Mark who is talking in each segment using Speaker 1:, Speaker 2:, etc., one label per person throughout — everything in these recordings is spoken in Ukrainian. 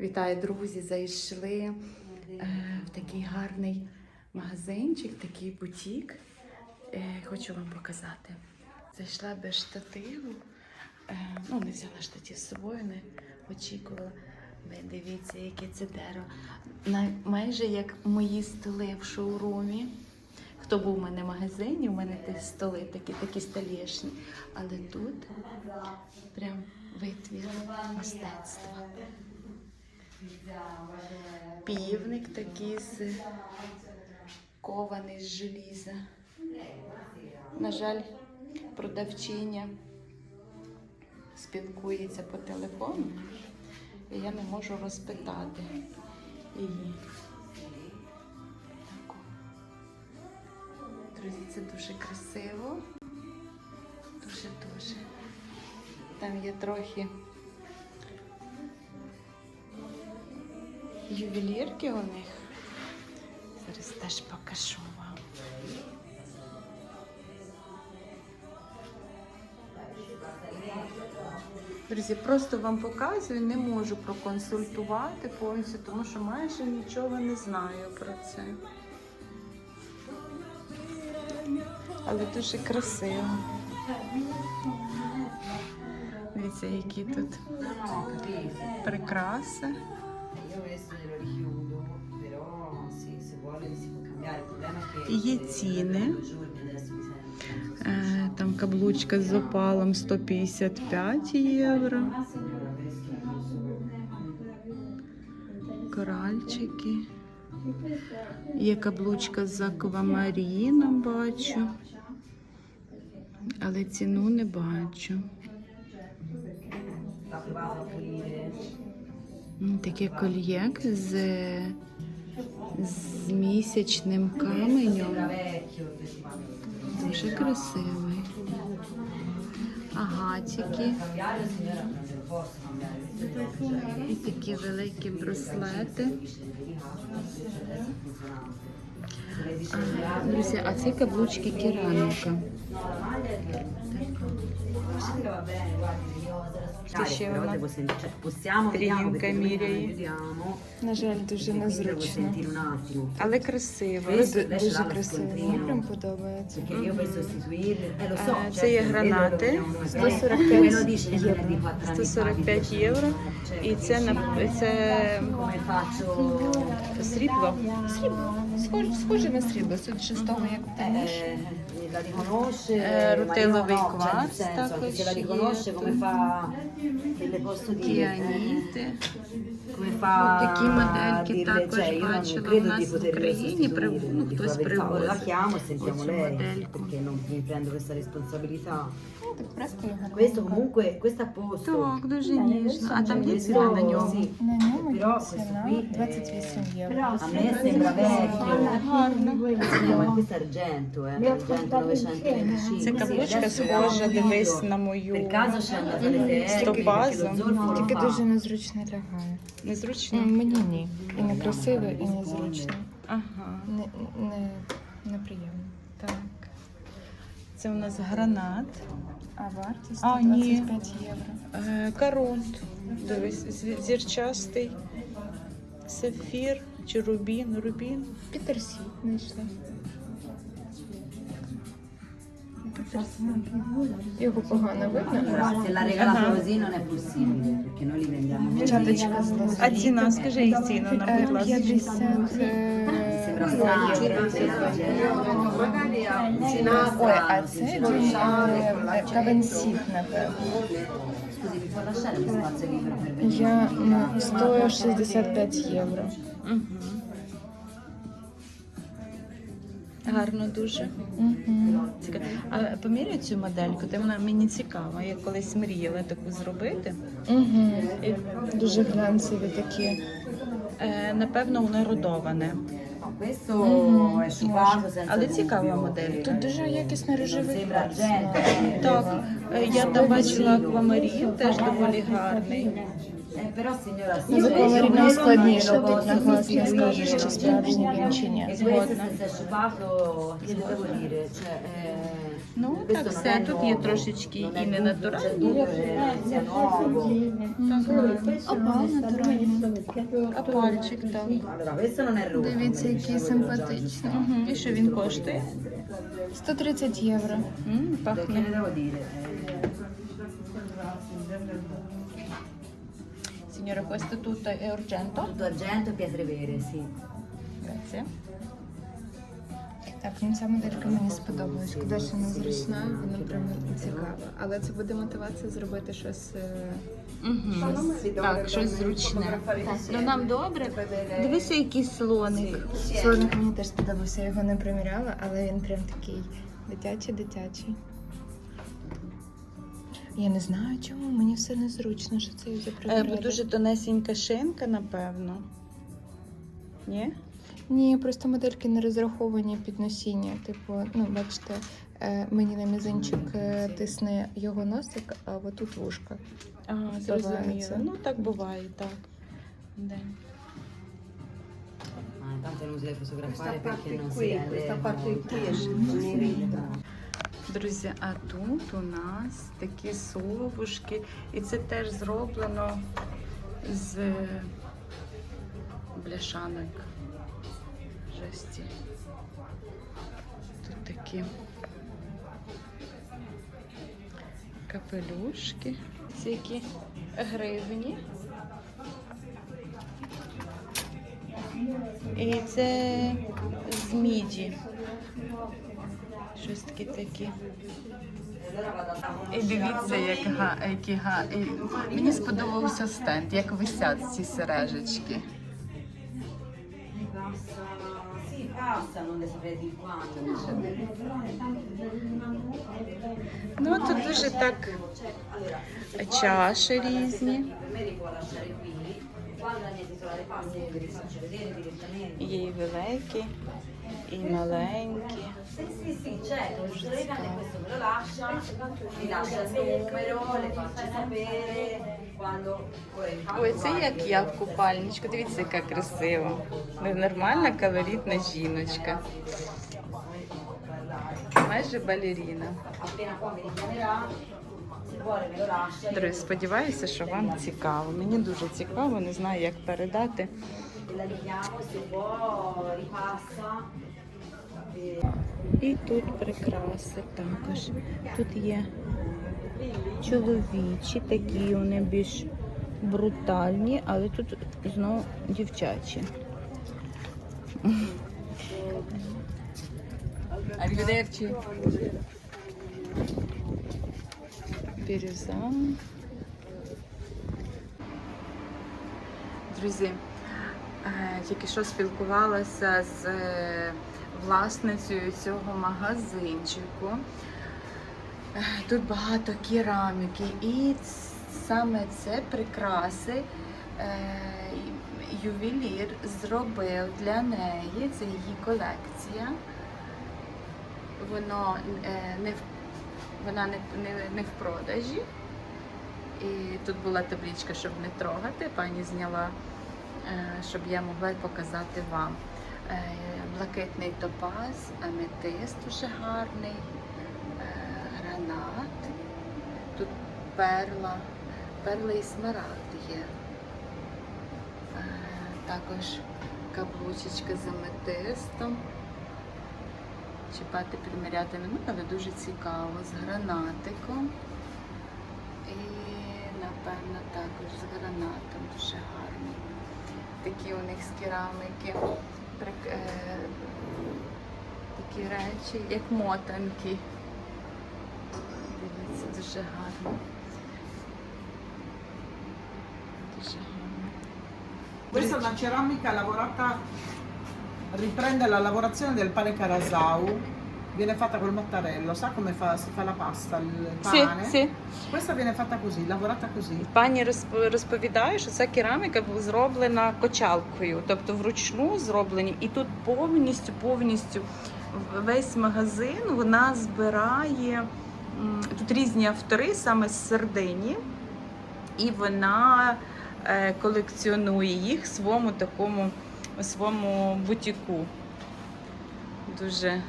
Speaker 1: Вітаю, друзі! Зайшли е, в такий гарний магазинчик, такий бутік. Е, хочу вам показати. Зайшла без штативу. Е, ну, не взяла штатив з собою, не очікувала. Ви дивіться, яке це дерево. Майже як мої столи в шоурумі. Хто був у мене в магазині, у мене ті столи такі, такі столішні. Але тут прям витвір мистецтва. Півник такий з кований з желіза. На жаль, продавчиня спілкується по телефону, і я не можу розпитати її. Друзі, це дуже красиво. Дуже-дуже. Там є трохи ювелірки у них. Зараз теж покажу вам. Друзі, просто вам показую, не можу проконсультувати повністю, тому що майже нічого не знаю про це. Але дуже красиво. Дивіться, які тут прикраси. Є ціни. Е, Там каблучка з опалом 155 євро. Коральчики. Є каблучка з аквамаріном, бачу. Але ціну не бачу. М, Таке кольє з, з місячним каменем. Дуже красивий. Агатики. І такі великі браслети. А, Друзі, а це каблучки кераміка.
Speaker 2: Cioè, possiamo, vediamo, vediamo.
Speaker 1: На жаль, дуже незручно. Але красиво. Дуже красиво. Мені прям подобається.
Speaker 2: Eh
Speaker 1: Eh, це є гранати,
Speaker 2: dobbiamo-
Speaker 1: 145
Speaker 2: quello dice che
Speaker 1: євро.
Speaker 2: è di quattro anni fa,
Speaker 1: 145
Speaker 2: di
Speaker 1: євро. І це на це срібло. Срібло. Схоже, схоже на срібло. Тут шестого як теж.
Speaker 2: Eh, la riconosce
Speaker 1: Eh,
Speaker 2: ma io
Speaker 1: rutelo
Speaker 2: no,
Speaker 1: dei
Speaker 2: cioè, nel
Speaker 1: quartz,
Speaker 2: senso che se la
Speaker 1: così,
Speaker 2: riconosce come fa che le posso dire
Speaker 1: Кіаніти.
Speaker 2: Come fa
Speaker 1: Такі модельки також
Speaker 2: cioè, io non
Speaker 1: бачила у нас в Україні. Ну, хтось
Speaker 2: e sentiamo lei
Speaker 1: модельку.
Speaker 2: perché non mi prendo questa responsabilità
Speaker 1: Так просто його
Speaker 2: questo comunque questo a posto
Speaker 1: Так, дуже ніжно. А там є ціна на ньому?
Speaker 3: На ньому
Speaker 2: Però questo
Speaker 3: ціна
Speaker 2: qui
Speaker 3: 28 євро.
Speaker 2: a me sembra vecchio. Questo argento, eh, argento 925.
Speaker 1: Це каблучка схожа, дивись на мою.
Speaker 2: Lo
Speaker 3: Тільки дуже незручно лягає.
Speaker 1: Незручно?
Speaker 3: Мені ні. І не красиво, і незручно.
Speaker 1: Ага.
Speaker 3: Не, не, неприємно.
Speaker 1: Так. Це у нас гранат.
Speaker 3: А вартість
Speaker 1: А, ні.
Speaker 3: 25 євро.
Speaker 1: Е, Коронт. Зірчастий. Сафір чи рубін. Рубін.
Speaker 3: Пітерсі знайшли.
Speaker 2: Li vendiamo così.
Speaker 3: Чаточка з лозу.
Speaker 1: А ціна, скажи їй ціну нам,
Speaker 3: Е,
Speaker 1: будь ласка.
Speaker 3: 50
Speaker 2: Sembra
Speaker 3: е,
Speaker 2: strano,
Speaker 3: євро.
Speaker 2: Cenazza,
Speaker 3: Ой, а це е, кавенсіт, напевно.
Speaker 2: Scusi, mi può lasciare uno spazio libero per venire?
Speaker 3: Я ну, стоїть 65 євро.
Speaker 1: Угу. Гарно дуже.
Speaker 3: Угу.
Speaker 1: Цікаво. А поміряй цю модельку, ти вона мені цікава. Я колись мріяла таку зробити.
Speaker 3: Угу.
Speaker 1: І,
Speaker 3: Дуже глянцеві такі.
Speaker 1: е, напевно, воно родоване.
Speaker 2: Senza
Speaker 1: Але цікава модель.
Speaker 3: Тут дуже якісний рожевий фарс.
Speaker 1: Так, е, я там бачила аквамарін, теж доволі гарний.
Speaker 2: Però signora, sì,
Speaker 3: з
Speaker 2: cioè, io
Speaker 3: аквамаріном
Speaker 2: questo
Speaker 3: складніше, тут на не
Speaker 2: sostituire.
Speaker 3: скажеш, чи справжній він чи ні.
Speaker 2: questo sciupato, che devo dire? Cioè, eh,
Speaker 1: Ну, так все, тут є трошечки і не натуральні. Опал натуральний. А пальчик так.
Speaker 2: Allora, questo non è rosso.
Speaker 3: Дивіться, який симпатичний.
Speaker 1: І що він коштує?
Speaker 3: 130 євро.
Speaker 1: М, пахне. Signora, questo tutto è argento?
Speaker 2: Tutto argento pietre vere, sì.
Speaker 1: Grazie.
Speaker 3: Так, ну ця моделька мені сподобалась. Шкода, що вона зручна, вона прям цікава. Але це буде мотивація зробити щось. е,
Speaker 1: Угу. Так, щось зручне. Ну нам добре. Дивися, який слоник.
Speaker 3: Слоник мені теж сподобався, я його не приміряла, але він прям такий дитячий-дитячий. Я не знаю, чому мені все незручно, що це
Speaker 1: Е, бо дуже тонесенька шинка, напевно. Ні?
Speaker 3: Ні, просто модельки не розраховані під носіння. Типу, ну бачите, е, мені на мізинчик е, тисне його носик, а отут вушка.
Speaker 1: Ага,
Speaker 3: Зривається.
Speaker 1: зрозуміло. Ну так буває, так. Да.
Speaker 2: Ma intanto non si deve
Speaker 4: Questa
Speaker 2: fotografare perché
Speaker 4: parte
Speaker 2: non si
Speaker 4: qui,
Speaker 2: vede
Speaker 4: questa parte qui è nera.
Speaker 1: Друзі, а тут у нас такі совушки, і це теж зроблено з бляшанок жесті. Тут такі капелюшки, ці які гривні. І це з міді. Щось таке такі. І дивіться, як га, які га. І мені сподобався стенд, як висять ці сережечки. Ну тут дуже так чаші різні. Є і великі, і маленькі.
Speaker 2: Sì, sì, sì, certo, il titolare grande questo me lo lascia, mi lascia il numero, le faccio sapere quando
Speaker 1: Ой, це як я в купальничку. Дивіться, яка красива. Нормальна колоритна жіночка. Майже балеріна. Друзі, сподіваюся, що вам цікаво. Мені дуже цікаво, не знаю, як передати. І тут прикраси також. Тут є чоловічі, такі вони більш брутальні, але тут знову дівчачі. Arrivederci. Бірюза. Друзі, е, тільки що спілкувалася з е, власницею цього магазинчику. Тут багато кераміки, і саме це прикраси е, ювелір зробив для неї. Це її колекція. Воно е, не в вона не, не, не в продажі. І тут була табличка, щоб не трогати. Пані зняла, е, щоб я могла показати вам. Е, Блакитний топаз, аметист дуже гарний, е, гранат. Тут перла, перла і смарагд є. Е, Також каблучечка з аметистом. Чіпати, приміряти не але дуже цікаво, з гранатиком. І, напевно, також з гранатом дуже гарно. Такі у них з керамики. прик- е, такі речі, як мотанки. Дивіться, дуже гарно. Дуже гарно.
Speaker 4: Questa è una ceramica lavorata, riprende la lavorazione del pane carasau, viene fatta col mattarello, sa come fa- si fa la pasta, il pane?
Speaker 1: sì.
Speaker 4: Questa viene fatta così, lavorata così.
Speaker 1: Пані розп- розповідає, що ця кераміка була зроблена кочалкою, тобто вручну зроблені, і тут повністю, повністю весь магазин вона збирає м, тут різні автори саме з Сардині, і вона е, колекціонує їх в своєму такому у своєму бутіку. Дуже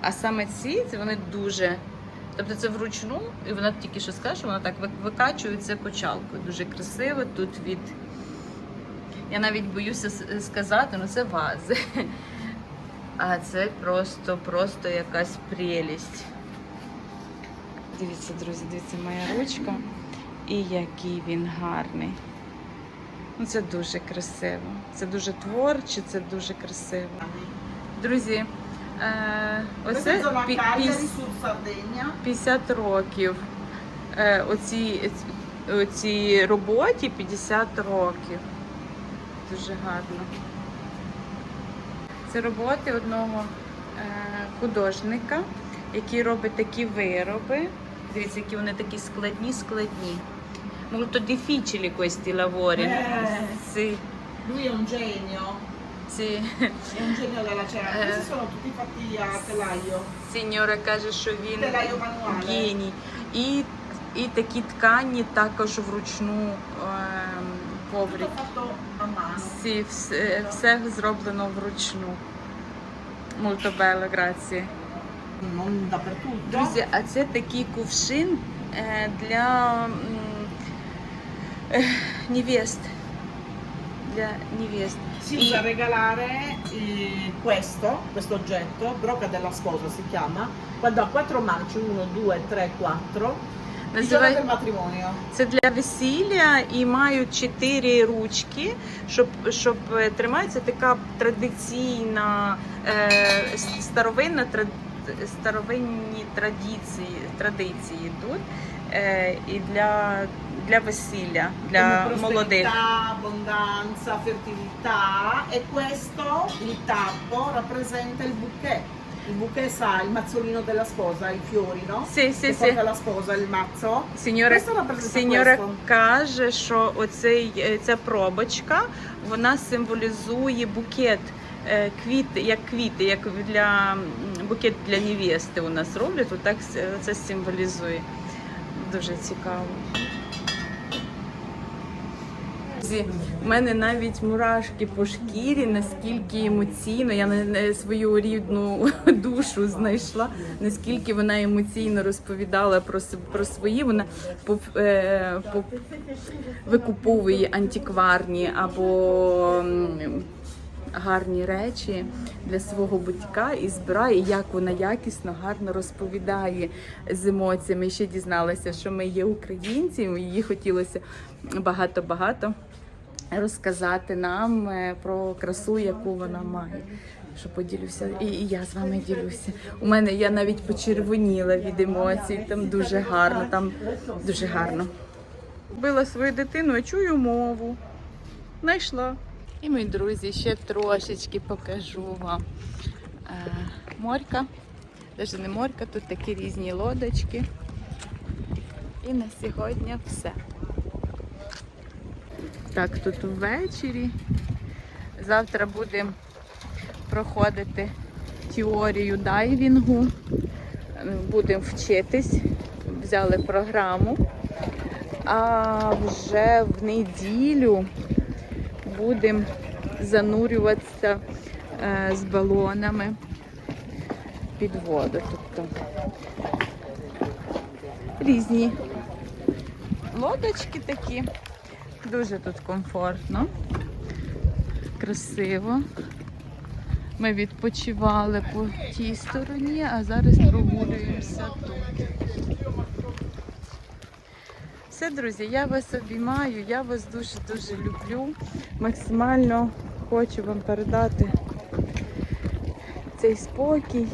Speaker 1: А саме ці, це вони дуже. Тобто це вручну, і вона тільки що скаже, що вона так викачується качалкою. Дуже красиво тут від. Я навіть боюся сказати, ну це вази. А це просто, просто якась прелість. Дивіться, друзі, дивіться, моя ручка. І який він гарний. Ну, це дуже красиво. Це дуже творче, це дуже красиво. Друзі, е, оце
Speaker 4: zona
Speaker 1: пі- піс-
Speaker 4: Sardegna.
Speaker 1: 50 років. Е, оцій, оцій роботі 50 років. Дуже гарно. Це роботи одного е, художника, який робить такі вироби. Дивіться, які вони такі складні, складні. Molto difficili questi lavori.
Speaker 4: Eh.
Speaker 1: Sì,
Speaker 4: Lui è un genio,
Speaker 1: sì.
Speaker 4: è un genio della ceramica.
Speaker 1: Eh.
Speaker 4: Questi sono tutti fatti a telaio.
Speaker 1: Сеньора каже, що він
Speaker 4: Telaio manuale.
Speaker 1: геній. І, і такі ткані також вручну ем, коврик. Всі, все, все зроблено вручну. Molto bello, grazie.
Speaker 4: Non dappertutto.
Speaker 1: Друзі, а це такий кувшин е, для е, невест. Для невест.
Speaker 4: Si
Speaker 1: I-
Speaker 4: usa a regalare eh, questo, questo oggetto, brocca della sposa si chiama, quando ha quattro mance, 1, 2, 3, 4, il giorno
Speaker 1: Називай...
Speaker 4: del matrimonio.
Speaker 1: Це для весілля і мають чотири ручки, щоб, щоб е, тримається така традиційна, е, с- старовинна тра- старовинні традиції, традиції тут. Е, і для, для весілля, для молодих.
Speaker 4: prosperità, abbondanza, fertilità e questo, il tappo, rappresenta il bouquet. Il bouquet sa il mazzolino della sposa, i fiori, no?
Speaker 1: Sì, sì,
Speaker 4: che
Speaker 1: sì.
Speaker 4: porta la sposa, il mazzo.
Speaker 1: Сеньора,
Speaker 4: Questo rappresenta
Speaker 1: сеньора
Speaker 4: questo.
Speaker 1: каже, що оцей, е, ця пробочка вона символізує букет. е, Квіти, як квіти, як для м, букет для невести у нас роблять, отак с- це символізує. Дуже цікаво. У мене навіть мурашки по шкірі, наскільки емоційно, я свою рідну душу знайшла, наскільки вона емоційно розповідала про, про свої. Вона по, е, по, викуповує антикварні або гарні речі для свого батька і збирає, як вона якісно, гарно розповідає з емоціями. І ще дізналася, що ми є українці, їй хотілося багато-багато розказати нам е, про красу, яку вона має. Що поділюся, і, і я з вами ділюся. У мене я навіть почервоніла від емоцій. Там дуже гарно, там дуже гарно. Била свою дитину, а чую мову. Знайшла. І мої друзі, ще трошечки покажу вам. Е, морька. Навіть не морька, тут такі різні лодочки. І на сьогодні все. Так, тут ввечері. Завтра будемо проходити теорію дайвінгу. Будемо вчитись. Взяли програму. А вже в неділю будемо занурюватися е, з балонами під воду. Тобто різні лодочки такі. Дуже тут комфортно, красиво. Ми відпочивали по тій стороні, а зараз прогулюємося тут. Все, друзі, я вас обіймаю, я вас дуже-дуже люблю. Максимально хочу вам передати цей спокій.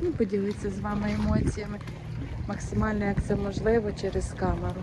Speaker 1: Ну, поділитися з вами емоціями максимально, як це можливо, через камеру.